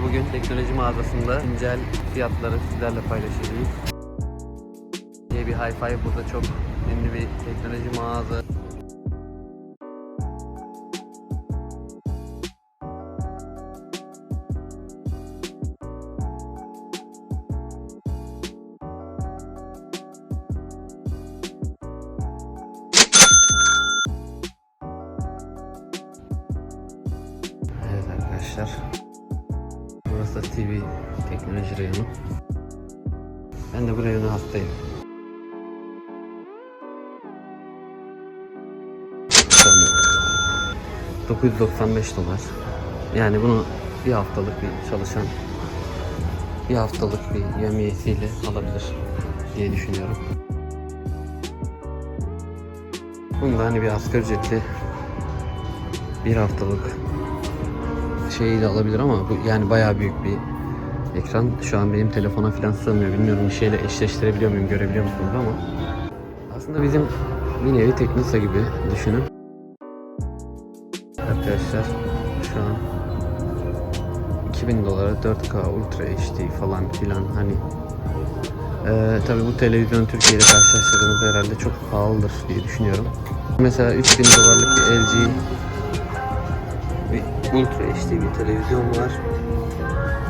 Arkadaşlar bugün teknoloji mağazasında güncel fiyatları sizlerle paylaşacağız. Bir hi-fi burada çok ünlü bir teknoloji mağaza. Evet arkadaşlar. Da TV teknoloji reyonu. Ben de bu reyona hastayım. Son 995 dolar. Yani bunu bir haftalık bir çalışan bir haftalık bir yemiyesiyle alabilir diye düşünüyorum. Bunu da hani bir asgari ücretli bir haftalık şeyi de alabilir ama bu yani bayağı büyük bir ekran. Şu an benim telefona falan sığmıyor. Bilmiyorum bir şeyle eşleştirebiliyor muyum, görebiliyor musunuz ama aslında bizim bir nevi Teknosa gibi düşünün. Arkadaşlar şu an 2000 dolara 4K Ultra HD falan filan hani ee, tabii bu televizyon Türkiye ile karşılaştırdığımızda herhalde çok pahalıdır diye düşünüyorum. Mesela 3000 dolarlık bir LG Ultra HD bir televizyon var.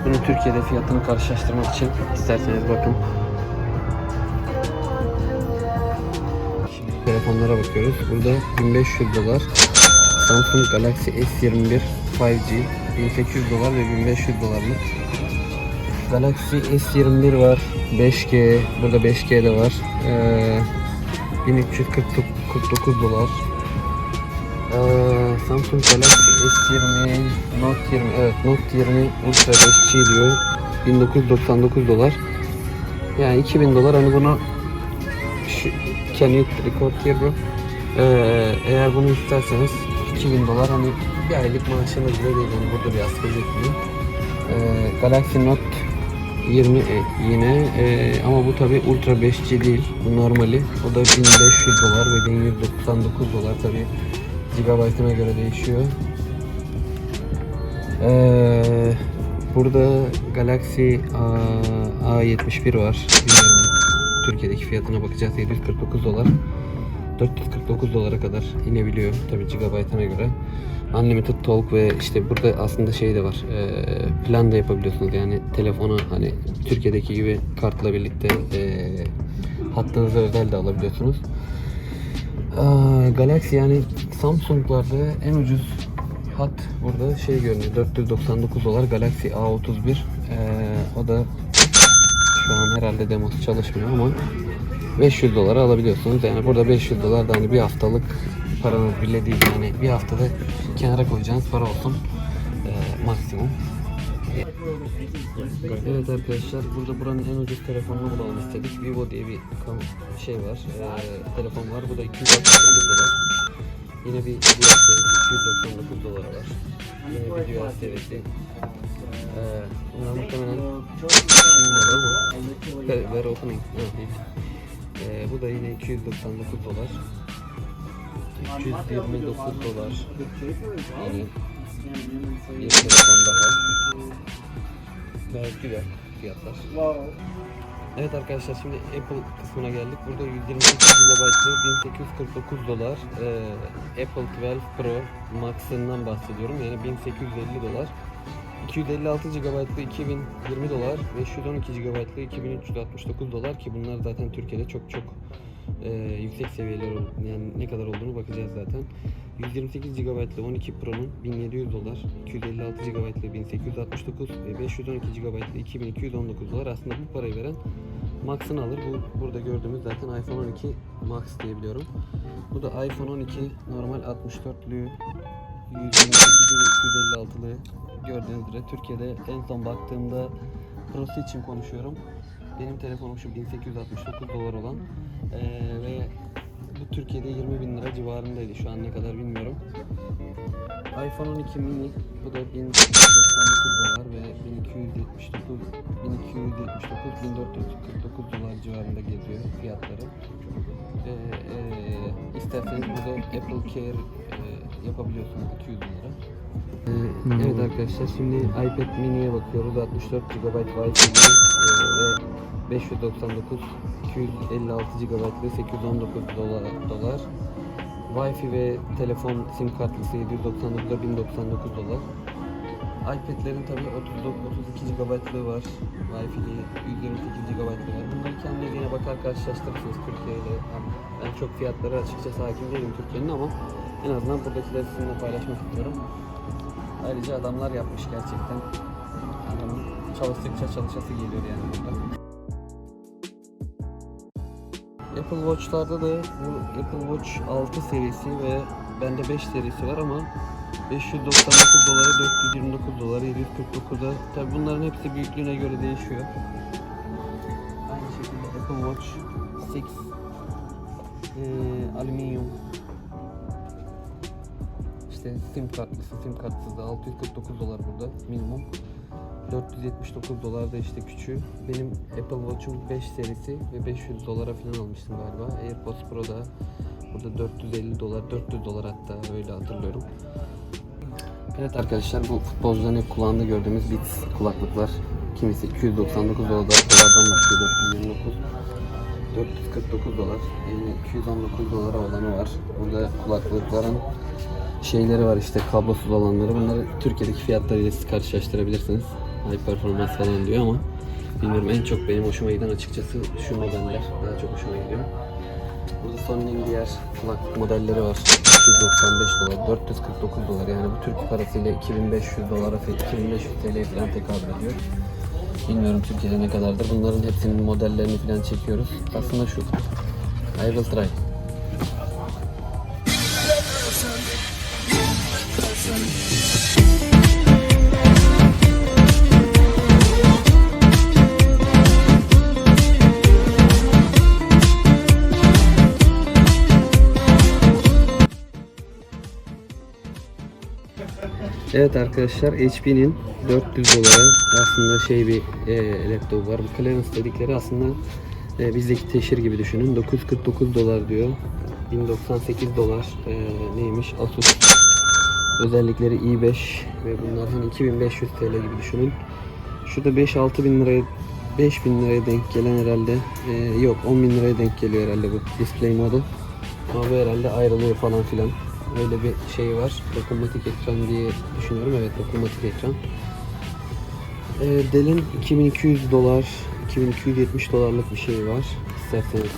Bunu Türkiye'de fiyatını karşılaştırmak için isterseniz bakın. Şimdi telefonlara bakıyoruz. Burada 1500 dolar Samsung Galaxy S21 5G 1800 dolar ve 1500 dolarlık. Galaxy S21 var 5G burada 5G de var. Ee, 1349 dolar. Ee, Samsung Galaxy S20 Note 20 evet Note 20 Ultra 5G diyor. 1999 dolar. Yani 2000 dolar hani bunu şu, can you record here bro? Ee, eğer bunu isterseniz 2000 dolar hani bir aylık maaşınız bile değil yani burada bir asgari ücret değil. Ee, Galaxy Note 20 e, yine e, ama bu tabi Ultra 5G değil bu normali. O da 1500 dolar ve 1199 dolar tabi gigabaytına göre değişiyor. Ee, burada Galaxy A, A71 var. Bilmiyorum. Türkiye'deki fiyatına bakacağız. 749 dolar. 449 dolara kadar inebiliyor tabi gigabaytına göre. Unlimited Talk ve işte burada aslında şey de var. E, plan da yapabiliyorsunuz yani telefona hani Türkiye'deki gibi kartla birlikte e, hattınıza özel de alabiliyorsunuz. Galaxy yani Samsung'larda en ucuz hat burada şey görünüyor. 499 dolar Galaxy A31 Ee, o da şu an herhalde demosu çalışmıyor ama 500 dolara alabiliyorsunuz. Yani burada 500 dolar da hani bir haftalık paranız bile değil yani bir haftada kenara koyacağınız para olsun ee, maksimum. Evet arkadaşlar burada buranın en ucuz telefonunu bulalım istedik. Vivo diye bir şey var, ee, telefon var. Bu da 269 dolar. Yine bir diğer serisi 299 dolar var. Yine bir diğer serisi. Ee, bunlar muhtemelen ama Ver, ver opening. Ee, bu da yine 299 dolar. 329 dolar. Yani Gayet güzel fiyatlar. Evet arkadaşlar şimdi Apple kısmına geldik. Burada 128 GB'lı 1849 dolar. Ee, Apple 12 Pro Max'ından bahsediyorum. Yani 1850 dolar. 256 GB'lı 2020 dolar, 512 GB'lı 2369 dolar ki bunlar zaten Türkiye'de çok çok e, yüksek seviyeler ol- yani ne kadar olduğunu bakacağız zaten. 128 GB'lı 12 Pro'nun 1700 dolar, 256 GB'lı 1869 ve 512 GB'lı 2219 dolar aslında bu parayı veren Max'ını alır. Bu burada gördüğümüz zaten iPhone 12 Max diye biliyorum. Bu da iPhone 12 normal 64'lü 128'li ve 256'lı gördüğünüz üzere Türkiye'de en son baktığımda Pro'su için konuşuyorum. Benim telefonum şu 1869 dolar olan Ee, ve bu Türkiye'de 20 bin lira civarındaydı. Şu an ne kadar bilmiyorum. iPhone 12 mini bu da 1999 dolar ve 1279 1279 1449 dolar civarında geziyor fiyatları. Ee, e, isterseniz burada Apple Care e, yapabiliyorsunuz 200 lira. Ee, Evet arkadaşlar şimdi iPad mini'ye bakıyoruz. 64 GB Wi-Fi ve 599 256 GB ve 819 dolar. dolar. Wi-Fi ve telefon sim kartlısı 799'da 1099 dolar. iPad'lerin tabi 32 GB'lığı var. Wi-Fi'li 128 GB'lığı var. Bunları kendiniz yine bakar karşılaştırırsınız Türkiye ile. Ben çok fiyatları açıkçası hakim değilim Türkiye'nin ama en azından buradakileri sizinle paylaşmak istiyorum. Ayrıca adamlar yapmış gerçekten. Adamın çalıştıkça çalışası geliyor yani burada. Apple Watch'larda da bu Apple Watch 6 serisi ve bende 5 serisi var ama 599 dolara 429 dolara 749'a tabi bunların hepsi büyüklüğüne göre değişiyor. Aynı şekilde Apple Watch 6 eee alüminyum işte sim kartlısı, sim kartsız da 649 dolar burada minimum. 479 dolar da işte küçüğü. Benim Apple Watch'um 5 serisi ve 500 dolara falan almıştım galiba. AirPods Pro da burada 450 dolar, 400 dolar hatta öyle hatırlıyorum. Evet arkadaşlar bu futbolcuların hep kulağında gördüğümüz Beats kulaklıklar. Kimisi 299 dolar, dolardan başlıyor 429. 449 dolar. Yani 219 dolara olanı var. Burada kulaklıkların şeyleri var işte kablosuz olanları. Bunları Türkiye'deki fiyatlarıyla siz karşılaştırabilirsiniz. High performans falan diyor ama bilmiyorum en çok benim hoşuma giden açıkçası şu modeller. Daha çok hoşuma gidiyor. Burada Sony'nin diğer kulaklık modelleri var. 295 dolar, 449 dolar yani bu Türk parasıyla 2500 dolara, 2500 TL'ye falan tekabül ediyor. Bilmiyorum Türkiye'de ne kadardır. Bunların hepsinin modellerini falan çekiyoruz. Aslında şu. I will try. Evet arkadaşlar HP'nin 400 dolara aslında şey bir e, laptop var. Bu Clarence dedikleri aslında e, bizdeki teşhir gibi düşünün. 949 dolar diyor. 1098 dolar e, neymiş? Asus özellikleri i5 ve bunlar hani 2500 TL gibi düşünün. Şurada 5-6 bin liraya 5 bin liraya denk gelen herhalde e, yok 10 bin liraya denk geliyor herhalde bu display modu. Ama bu herhalde ayrılıyor falan filan. Öyle bir şey var. Dokunmatik ekran diye düşünüyorum. Evet dokunmatik ekran. Ee, Dell'in 2200 dolar, 2270 dolarlık bir şey var. İsterseniz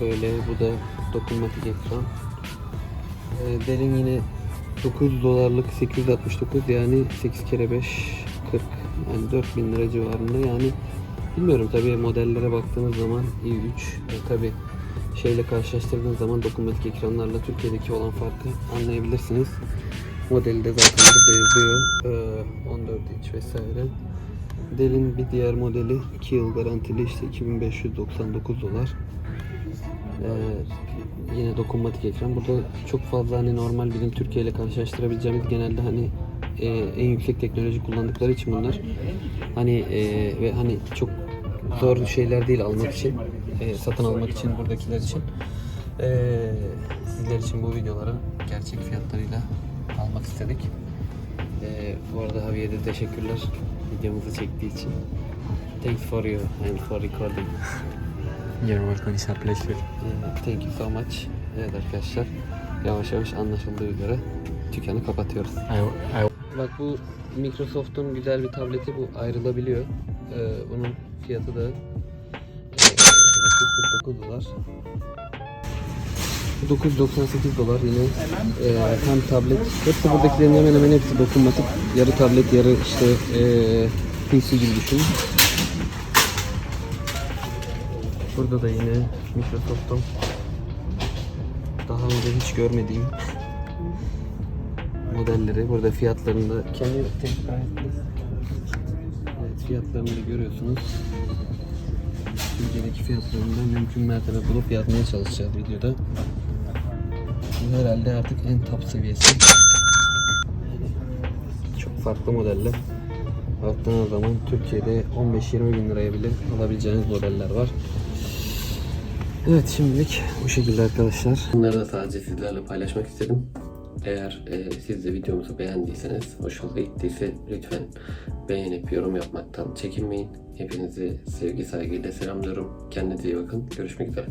böyle bu da dokunmatik ekran. Ee, Dell'in yine 9 dolarlık 869 yani 8 kere 5 40 yani 4000 lira civarında yani bilmiyorum tabii modellere baktığınız zaman i3 e, tabii şeyle karşılaştırdığınız zaman dokunmatik ekranlarla Türkiye'deki olan farkı anlayabilirsiniz. Modeli de zaten burada yazıyor. Ee, 14 inç vesaire. Dell'in bir diğer modeli 2 yıl garantili işte 2599 dolar. Ee, yine dokunmatik ekran. Burada çok fazla hani normal bizim Türkiye ile karşılaştırabileceğimiz genelde hani e, en yüksek teknoloji kullandıkları için bunlar hani e, ve hani çok zor şeyler değil almak için e, satın almak için buradakiler için e, sizler için bu videoları gerçek fiyatlarıyla almak istedik. E, bu arada Javier de teşekkürler videomuzu çektiği için. Thanks for you and for recording. You're welcome, it's a pleasure. E, thank you so much. Evet arkadaşlar yavaş yavaş anlaşıldığı üzere dükkanı kapatıyoruz. I, I, Bak bu Microsoft'un güzel bir tableti bu ayrılabiliyor. Ee, bunun fiyatı da 949 dolar. 998 dolar yine e, hem tablet. Hepsi buradakilerin hemen hemen hepsi dokunmatik. Yarı tablet yarı işte e, PC gibi düşünün. Burada da yine Microsoft'un daha önce hiç görmediğim modelleri. Burada fiyatlarını da kendi Evet fiyatlarını da görüyorsunuz. Türkiye'deki fiyatlarını da mümkün mertebe bulup yazmaya çalışacağız videoda. Bu herhalde artık en top seviyesi. Çok farklı modeller. Baktığınız zaman Türkiye'de 15-20 bin liraya bile alabileceğiniz modeller var. Evet şimdilik bu şekilde arkadaşlar. Bunları da sadece sizlerle paylaşmak istedim. Eğer e, siz de videomuzu beğendiyseniz, hoşunuza gittiyse lütfen beğenip yorum yapmaktan çekinmeyin. Hepinizi sevgi saygıyla selamlıyorum. Kendinize iyi bakın. Görüşmek üzere.